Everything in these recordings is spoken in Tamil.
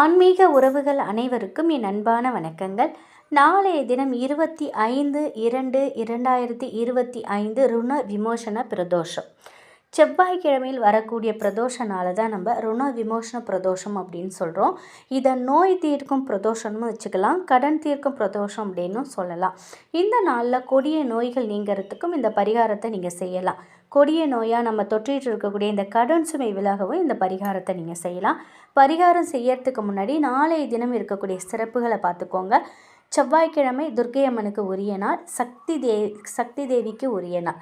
ஆன்மீக உறவுகள் அனைவருக்கும் என் அன்பான வணக்கங்கள். நாளைய தினம் இருபத்தி ஐந்து இரண்டு இரண்டாயிரத்தி இருபத்தி ஐந்து ருண விமோசன பிரதோஷம். செவ்வாய்க்கிழமையில் வரக்கூடிய பிரதோஷனால தான் நம்ம ருண விமோசன பிரதோஷம் அப்படின்னு சொல்கிறோம் இதை நோய் தீர்க்கும் பிரதோஷம்னு வச்சுக்கலாம் கடன் தீர்க்கும் பிரதோஷம் அப்படின்னு சொல்லலாம். இந்த நாளில் கொடிய நோய்கள் நீங்கிறதுக்கும் இந்த பரிகாரத்தை நீங்கள் செய்யலாம். கொடிய நோயாக நம்ம தொற்றிட்டு இருக்கக்கூடிய இந்த கடன் சுமை விலகவும் இந்த பரிகாரத்தை நீங்கள் செய்யலாம். பரிகாரம் செய்யறதுக்கு முன்னாடி நாளைய தினம் இருக்கக்கூடிய சிறப்புகளை பார்த்துக்கோங்க. செவ்வாய்க்கிழமை துர்க்கை அம்மனுக்கு உரிய நாள் சக்தி தே சக்தி தேவிக்கு உரிய நாள்.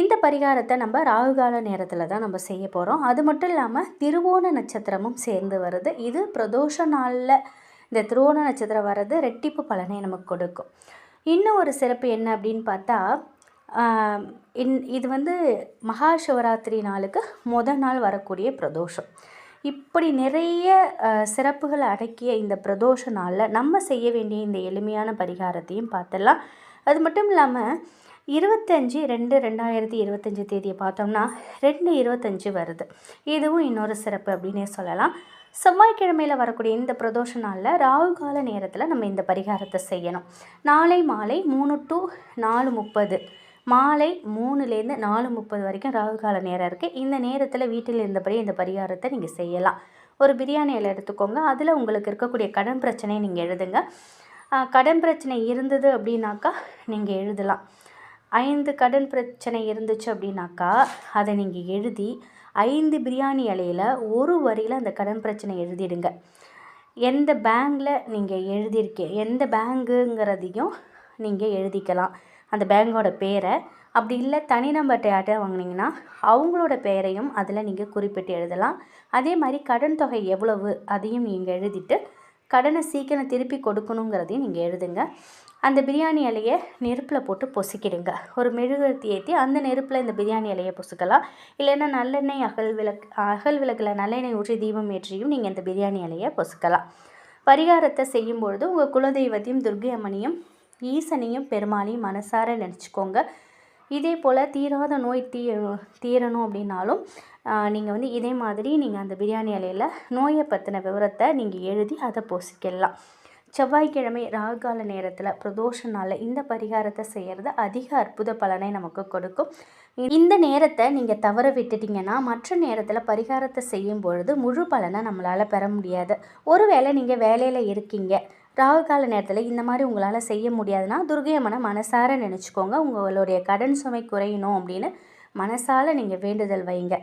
இந்த பரிகாரத்தை நம்ம ராகுகால நேரத்தில் தான் நம்ம செய்ய போகிறோம் அது மட்டும் இல்லாமல் திருவோண நட்சத்திரமும் சேர்ந்து வருது. இது பிரதோஷ நாளில் இந்த திருவோண நட்சத்திரம் வர்றது ரெட்டிப்பு பலனை நமக்கு கொடுக்கும். இன்னும் ஒரு சிறப்பு என்ன அப்படின்னு பார்த்தா இன் இது வந்து மகா சிவராத்திரி நாளுக்கு முதல் நாள் வரக்கூடிய பிரதோஷம். இப்படி நிறைய சிறப்புகள் அடக்கிய இந்த பிரதோஷ நாளில் நம்ம செய்ய வேண்டிய இந்த எளிமையான பரிகாரத்தையும் பார்த்துடலாம். அது மட்டும் இல்லாமல் இருபத்தஞ்சி ரெண்டு ரெண்டாயிரத்தி இருபத்தஞ்சி தேதியை பார்த்தோம்னா ரெண்டு இருபத்தஞ்சி வருது. இதுவும் இன்னொரு சிறப்பு அப்படின்னே சொல்லலாம். செவ்வாய்க்கிழமையில் வரக்கூடிய இந்த பிரதோஷ நாளில் ராகு கால நேரத்தில் நம்ம இந்த பரிகாரத்தை செய்யணும். நாளை மாலை மூணு டு நாலு முப்பது. மாலை மூணுலேருந்து நாலு முப்பது வரைக்கும் ராகு கால நேரம் இருக்குது இந்த நேரத்தில் வீட்டில் இருந்தபடி இந்த பரிகாரத்தை நீங்கள் செய்யலாம். ஒரு பிரியாணி இலை எடுத்துக்கோங்க. அதில் உங்களுக்கு இருக்கக்கூடிய கடன் பிரச்சனையை நீங்கள் எழுதுங்க. கடன் பிரச்சனை இருந்தது அப்படின்னாக்கா நீங்கள் எழுதலாம். ஐந்து கடன் பிரச்சனை இருந்துச்சு அப்படின்னாக்கா அதை நீங்கள் எழுதி ஐந்து பிரியாணி இலையில் ஒரு வரியில் அந்த கடன் பிரச்சனை எழுதிடுங்க. எந்த பேங்கில் நீங்கள் எழுதியிருக்கீங்க எந்த பேங்குங்கிறதையும் நீங்கள் எழுதிக்கலாம். அந்த பேங்கோட பேரை. அப்படி இல்லை தனிநம்பர்கிட்ட யார்கிட்ட வாங்கினீங்கன்னா அவங்களோட பெயரையும் அதில் நீங்கள் குறிப்பிட்டு எழுதலாம். அதே மாதிரி கடன் தொகை எவ்வளவு அதையும் நீங்கள் எழுதிட்டு கடனை சீக்கிரம் திருப்பி கொடுக்கணுங்கிறதையும் நீங்கள் எழுதுங்க. அந்த பிரியாணி இலையை நெருப்பில் போட்டு பொசிக்கிடுங்க. ஒரு மெழுகுவர்த்தி ஏற்றி அந்த நெருப்பில் இந்த பிரியாணி இலையை பொசுக்கலாம். இல்லைன்னா நல்லெண்ணெய் அகல் விளக்கு அகல் விளக்கில் நல்லெண்ணெய் ஊற்றி தீபம் ஏற்றியும் நீங்கள் இந்த பிரியாணி இலையை பொசுக்கலாம். பரிகாரத்தை செய்யும்பொழுது உங்கள் குலதெய்வத்தையும் துர்கை அம்மனையும் ஈசனையும் பெருமாளையும் மனசார நினச்சிக்கோங்க. இதே போல் தீராத நோய் தீ தீரணும் அப்படின்னாலும் நீங்கள் வந்து இதே மாதிரி நீங்கள் அந்த பிரியாணி இலையில் நோயை பற்றின விவரத்தை நீங்கள் எழுதி அதை போசிக்கலாம். செவ்வாய்க்கிழமை ராகால நேரத்தில் பிரதோஷ நாளில் இந்த பரிகாரத்தை செய்கிறது அதிக அற்புத பலனை நமக்கு கொடுக்கும். இந்த நேரத்தை நீங்கள் தவற விட்டுட்டிங்கன்னா மற்ற நேரத்தில் பரிகாரத்தை செய்யும் பொழுது முழு பலனை நம்மளால் பெற முடியாது. ஒருவேளை நீங்கள் வேலையில் இருக்கீங்க. ராகு கால நேரத்தில் இந்த மாதிரி உங்களால் செய்ய முடியாதுன்னா துர்கையம்மனை மனசார நினச்சிக்கோங்க. உங்களுடைய கடன் சுமை குறையணும் அப்படின்னு மனசால் நீங்கள் வேண்டுதல் வைங்க.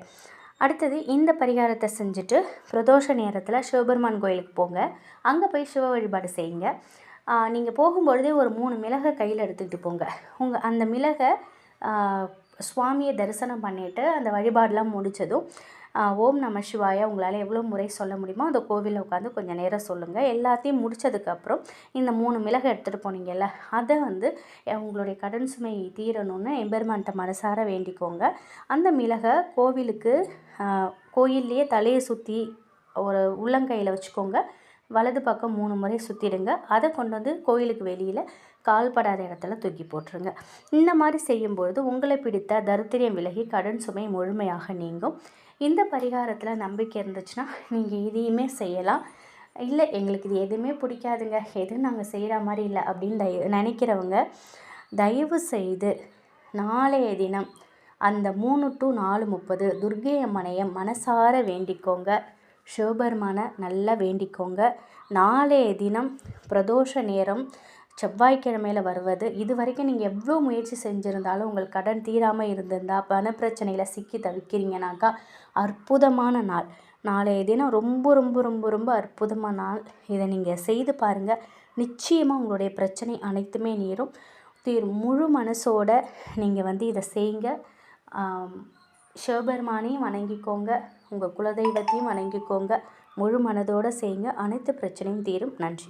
அடுத்தது இந்த பரிகாரத்தை செஞ்சுட்டு பிரதோஷ நேரத்தில் சிவபெருமான் கோயிலுக்கு போங்க. அங்கே போய் சிவ வழிபாடு செய்யுங்க. நீங்கள் போகும்பொழுதே ஒரு மூணு மிளகை கையில் எடுத்துக்கிட்டு போங்க. உங்கள் அந்த மிளகை சுவாமியை தரிசனம் பண்ணிவிட்டு அந்த வழிபாடெலாம் முடித்ததும் ஓம் நம சிவாய. உங்களால் எவ்வளோ முறை சொல்ல முடியுமோ அந்த கோவிலில் உட்காந்து கொஞ்சம் நேரம் சொல்லுங்கள் எல்லாத்தையும் முடித்ததுக்கப்புறம் இந்த மூணு மிளகு எடுத்துகிட்டு போனீங்கல்ல அதை வந்து உங்களுடைய கடன் சுமை தீரணும்னு எம்பெருமான்கிட்ட மனசார வேண்டிக்கோங்க. அந்த மிளகை கோவிலுக்கு கோயில்லையே தலையை சுற்றி ஒரு உள்ளங்கையில் வச்சுக்கோங்க. வலது பக்கம் மூணு முறை சுற்றிடுங்க அதை கொண்டு வந்து கோயிலுக்கு வெளியில் கால்படாத இடத்துல தூக்கி போட்டுருங்க. இந்த மாதிரி செய்யும்பொழுது உங்களை பிடித்த தருத்திரியம் விலகி கடன் சுமை முழுமையாக நீங்கும். இந்த பரிகாரத்தில் நம்பிக்கை இருந்துச்சுன்னா நீங்கள் இதையுமே செய்யலாம். இல்லை எங்களுக்கு இது எதுவுமே பிடிக்காதுங்க. எதுவும் நாங்கள் செய்கிற மாதிரி இல்லை அப்படின்னு தய நினைக்கிறவங்க தயவு செய்து நாளைய தினம் அந்த மூணு டு நாலு முப்பது துர்கை அம்மனையை மனசார வேண்டிக்கோங்க. சிவபெருமானை நல்லா வேண்டிக்கோங்க. நாளைய தினம் பிரதோஷ நேரம் செவ்வாய்க்கிழமையில் வருவது. இது வரைக்கும் நீங்கள் எவ்வளோ முயற்சி செஞ்சுருந்தாலும் உங்கள் கடன் தீராமல் இருந்திருந்தா பண பிரச்சனையில் சிக்கி தவிக்கிறீங்கனாக்கா அற்புதமான நாள். நாளைய தினம் ரொம்ப ரொம்ப ரொம்ப ரொம்ப அற்புதமான நாள். இதை நீங்கள் செய்து பாருங்கள் நிச்சயமாக உங்களுடைய பிரச்சனை அனைத்துமே நீரும். தீர் முழு மனசோட நீங்கள் வந்து இதை செய்யுங்க. சிவபெருமானையும் வணங்கிக்கோங்க. உங்கள் குலதெய்வத்தையும் வணங்கிக்கோங்க. முழு மனதோடு செய்யுங்க அனைத்து பிரச்சனையும் தீரும். நன்றி.